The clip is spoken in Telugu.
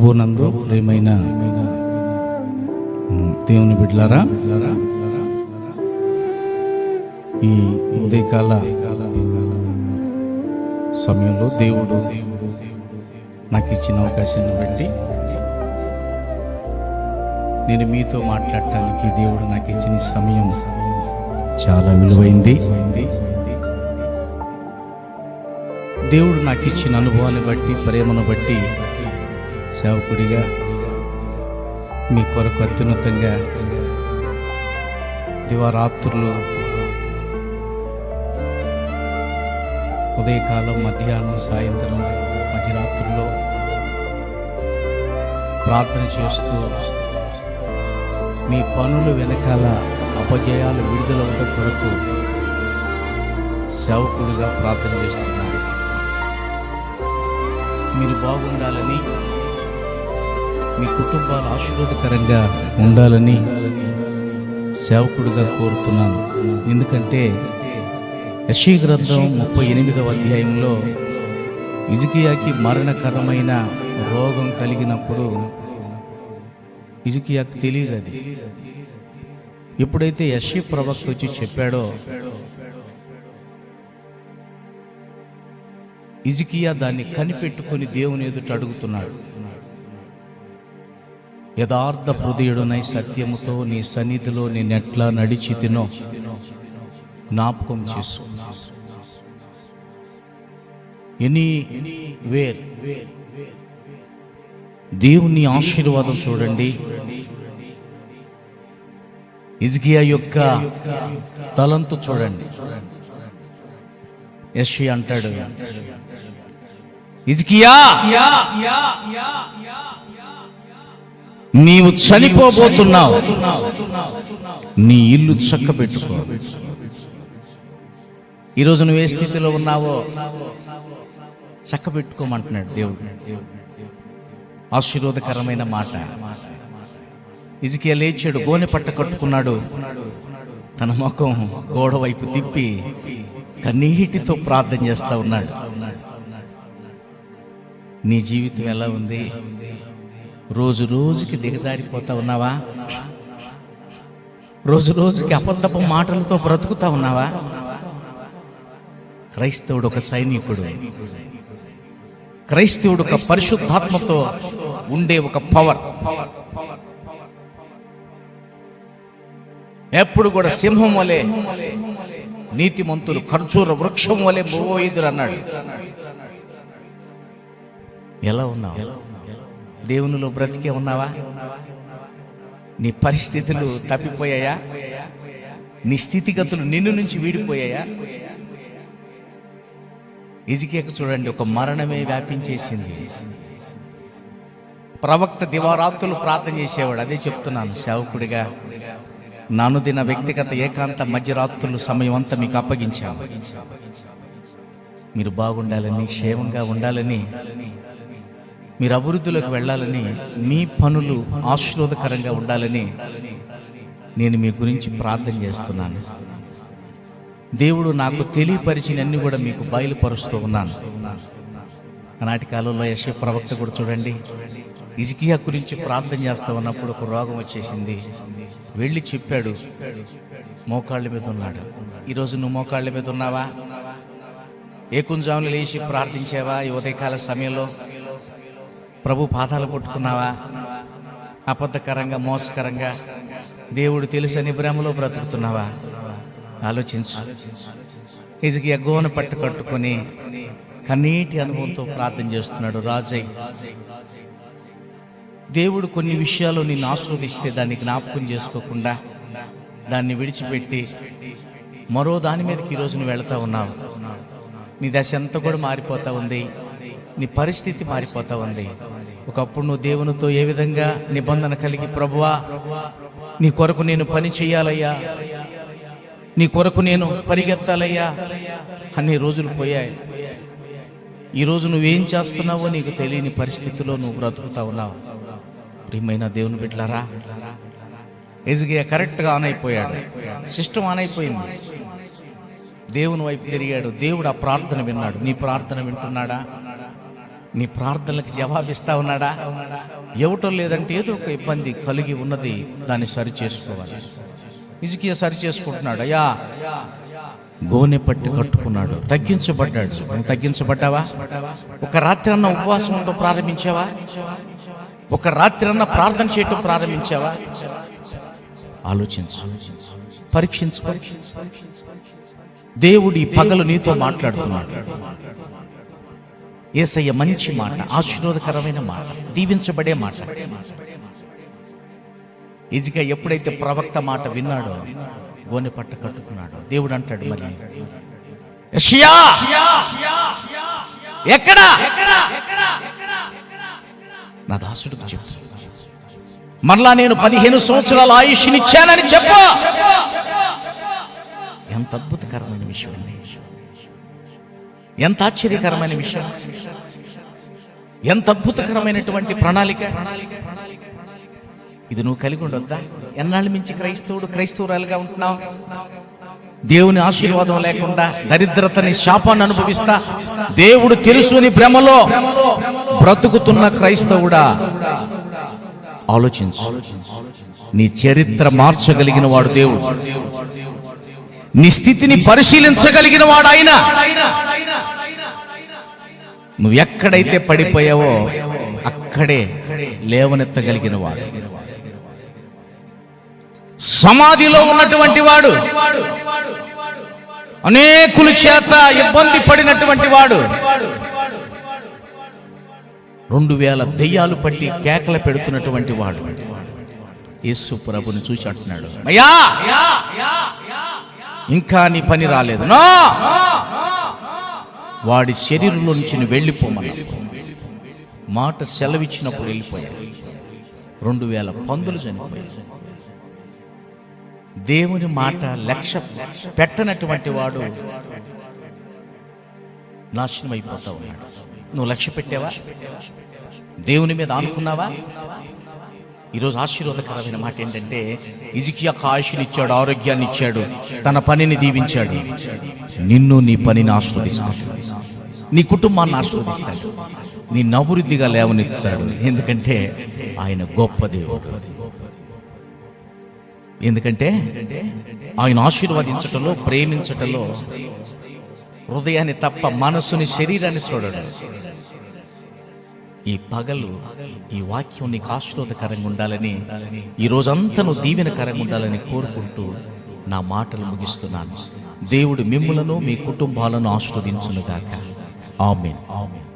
ప్రభునందు ప్రేమైన దేవుని బిడ్డలారా ఈ ఉదయకాల సమయంలో దేవుడు నాకు ఇచ్చిన అవకాశాన్ని బట్టి నేను మీతో మాట్లాడటానికి దేవుడు నాకు ఇచ్చిన సమయం చాలా విలువైంది. దేవుడు నాకు ఇచ్చిన అనుభవాన్ని బట్టి ప్రేమను బట్టి సేవకుడిగా మీ కొరకు అత్యున్నతంగా దివారాత్రులు ఉదయకాలం మధ్యాహ్నం సాయంత్రం మధ్యరాత్రుల్లో ప్రార్థన చేస్తూ మీ పనులు వెనకాల అపజయాలు విడుదల ఉన్న కొరకు సేవకుడిగా ప్రార్థన చేస్తున్నారు. మీరు బాగుండాలని మీ కుటుంబాలు ఆశీర్వాదకరంగా ఉండాలని సేవకుడిగా కోరుతున్నాను. ఎందుకంటే యశీ గ్రంథం ముప్పై ఎనిమిదవ అధ్యాయంలో ఇజుకియాకి మరణకరమైన రోగం కలిగినప్పుడు ఇజుకియాకి తెలియదు అది. ఎప్పుడైతే యశీ ప్రవక్త వచ్చి చెప్పాడో ఇజికియా దాన్ని కనిపెట్టుకొని దేవుని ఎదుట అడుగుతున్నాడు. యథార్థ హృదయుడునై సత్యముతో నీ సన్నిధిలో నేనెట్లా నడిచి తినో. జ్ఞాపకం చేసు. ఎనీ వేర్ దేవుని ఆశీర్వాదం చూడండి. ఇజ్గియా యొక్క తలంతు చూడండి. యశ్వి అంటాడు. ఇజ్కియా నీవు చనిపోబోతున్నావు. నీ ఇల్లు చక్కబెట్టుకో. ఈరోజు నువ్వు ఏ స్థితిలో ఉన్నావో చక్కబెట్టుకోమంటున్నాడు దేవుడు. ఆశీర్వాదకరమైన మాట. ఇజికే లేచాడు గోనె పట్ట కట్టుకున్నాడు. తన ముఖం గోడ వైపు తిప్పి కన్నీటితో ప్రార్థన చేస్తా ఉన్నాడు. నీ జీవితం ఎలా ఉంది? రోజు రోజుకి దిగజారిపోతా ఉన్నావా? రోజు రోజుకి అబద్ధపు మాటలతో బ్రతుకుతా ఉన్నావా? క్రైస్తవుడు ఒక సైనికుడు. క్రైస్తవుడు ఒక పరిశుద్ధాత్మతో ఉండే ఒక పవర్. ఎప్పుడు కూడా సింహం వలె నీతిమంతులు ఖర్చూర వృక్షం వలె భూవైదురు అన్నాడు ఎలా ఉన్నావు? దేవునిలో బ్రతికే ఉన్నావా? నీ పరిస్థితులు తప్పిపోయాయా? నీ స్థితిగతులు నిన్ను నుంచి వీడిపోయాయా? ఇజికేకు చూడండి ఒక మరణమే వ్యాపించేసింది. ప్రవక్త దివారాత్రులు ప్రార్థన చేసేవాడు అదే చెప్తున్నాను సేవకుడిగా నానుదిన వ్యక్తిగత ఏకాంత మధ్యరాత్రులు సమయం అంతా మీకు అప్పగించాము. మీరు బాగుండాలని క్షేమంగా ఉండాలని మీరు అభివృద్ధిలోకి వెళ్ళాలని మీ పనులు ఆశీర్వాదకరంగా ఉండాలని నేను మీ గురించి ప్రార్థన చేస్తున్నాను. దేవుడు నాకు తెలియపరిచినన్ని కూడా మీకు బయలుపరుస్తూ ఉన్నాను. నాటి కాలంలో యశ ప్రవక్త కూడా చూడండి ఇజికియా గురించి ప్రార్థన చేస్తా ఉన్నప్పుడు ఒక రోగం వచ్చేసింది. వెళ్ళి చెప్పాడు మోకాళ్ళ మీద ఉన్నాడు. ఈరోజు నువ్వు మోకాళ్ళ మీద ఉన్నావా? ఏ కుంజాములు లేచి ప్రార్థించావా? ఈ ఉదయకాల సమయంలో ప్రభు పాదాలు పట్టుకున్నావా అబద్ధకరంగా మోసకరంగా దేవుడు తెలుసని భ్రమలో బ్రతుకుతున్నావా? ఆలోచించు. ఇజకి ఎగ్గోన పట్టు కట్టుకొని కన్నీటి అనుభవంతో ప్రార్థన చేస్తున్నాడు రాజయ్య దేవుడు కొన్ని విషయాలు నిన్ను ఆస్వాదిస్తే దాన్ని జ్ఞాపకం చేసుకోకుండా దాన్ని విడిచిపెట్టి మరో దాని మీదకి ఈరోజు నువ్వు వెళతా ఉన్నావు. నీ దశ అంతా కూడా మారిపోతా ఉంది. నీ పరిస్థితి మారిపోతూ ఉంది. ఒకప్పుడు నువ్వు దేవునితో ఏ విధంగా నిబంధన కలిగి ప్రభువా? నీ కొరకు నేను పని చేయాలయ్యా. నీ కొరకు నేను పరిగెత్తాలయ్యా. అన్ని రోజులు పోయాయి. ఈరోజు నువ్వేం చేస్తున్నావో నీకు తెలియని పరిస్థితిలో నువ్వు బ్రతుకుతా ఉన్నావు. ప్రియమైన దేవుని బిడ్డలారా ఎజిగియా కరెక్ట్గా ఆన్ అయిపోయాడు. సిస్టమ్ ఆన్ అయిపోయింది. దేవుని వైపు తిరిగాడు. దేవుడు ఆ ప్రార్థన విన్నాడు. నీ ప్రార్థన వింటున్నాడా? నీ ప్రార్థనలకు జవాబిస్తా ఉన్నాడా? ఇవ్వటం లేదంటే ఏదో ఒక ఇబ్బంది కలిగి ఉన్నది దాన్ని సరి చేసుకోవాలి. ఇజికియా సరి చేసుకుంటున్నాడు. అయ్యా గోనె పట్టి కట్టుకున్నాడు. తగ్గించబడ్డాడు. నువ్వు తగ్గించబడ్డావా? ఒక రాత్రి అన్న ఉపవాసంతో ప్రారంభించావా? ఒక రాత్రి అన్న ప్రార్థన చేయటం ప్రారంభించావా? ఆలోచించు. పరీక్షించు. పరీక్షించు దేవుడి పగలు నీతో మాట్లాడుతున్నాడు. ఏసయ్య మంచి మాట ఆశీర్వాదకరమైన మాట దీవించబడే మాట. ఇజిక ఎప్పుడైతే ప్రవక్త మాట విన్నాడో గోని పట్ట కట్టుకున్నాడు దేవుడు అంటాడు మళ్ళీ ఎక్కడ? నా దాసుడికి చెప్పు. మరలా నేను పదిహేను సంవత్సరాల ఆయుష్నిచ్చానని చెప్ప. ఎంత అద్భుతకరమైన విషయం అండి. ఎంత ఆశ్చర్యకరమైన విషయం. ఎంత అద్భుతకరమైనటువంటి ప్రణాళిక. ఇది నువ్వు కలిగి ఉండొద్దా? ఎన్నాళ్ళ మించి క్రైస్తవుడు క్రైస్తవురాలుగా ఉంటున్నావు? దేవుని ఆశీర్వాదం లేకుండా దరిద్రతని శాపాన్ని అనుభవిస్తా దేవుడు తెలుసుని భ్రమలో బ్రతుకుతున్న క్రైస్తవుడా? ఆలోచించు. నీ చరిత్ర మార్చగలిగిన వాడు దేవుడు. నీ స్థితిని పరిశీలించగలిగిన వాడు ఆయన నువ్వు ఎక్కడైతే పడిపోయావో అక్కడే లేవనెత్తగలిగిన వాడు. సమాధిలో ఉన్నటువంటి వాడు. అనేకుల చేత ఇబ్బంది పడినటువంటి వాడు. రెండు వేల దెయ్యాలు పట్టి కేకలు పెడుతున్నటువంటి వాడు. యేసు ప్రభుని చూసి అంటున్నాడు అయ్యా! ఇంకా నీ పని రాలేదు. నా! వాడి శరీరంలో నుంచి నువ్వు మాట సెలవిచ్చినప్పుడు వెళ్ళిపోయాడు రెండు వేల పందులు చనిపోయాయి దేవుని మాట లక్ష్య పెట్టనటువంటి వాడు నాశనం అయిపోతా ఉన్నాడు. నువ్వు లక్ష్య పెట్టావా? దేవుని మీద ఆనుకున్నావా? ఈరోజు ఆశీర్వాదకరమైన మాట ఏంటంటే ఇజికియాకు ఆయుష్ని ఇచ్చాడు ఆరోగ్యాన్ని ఇచ్చాడు తన పనిని దీవించాడు. నిన్ను నీ పనిని ఆస్వాదిస్తాడు. నీ కుటుంబాన్ని ఆస్వాదిస్తాడు. నీ అభివృద్ధిగా లేవనెత్తుతాడు. ఎందుకంటే ఆయన గొప్ప దేవుడు. ఎందుకంటే ఆయన ఆశీర్వదించటంలో ప్రేమించటంలో హృదయాన్ని తప్ప మనస్సుని శరీరాన్ని చూడడు. ఈ పగలు ఈ వాక్యం నీకు ఆశీర్వాదకరంగా ఉండాలని ఈ రోజంతా నువ్వు దీవెనకరంగా ఉండాలని కోరుకుంటూ నా మాటలు ముగిస్తున్నాను. దేవుడు మిమ్ములను మీ కుటుంబాలను ఆశీర్వదించునుగాక. ఆమెన్. ఆమెన్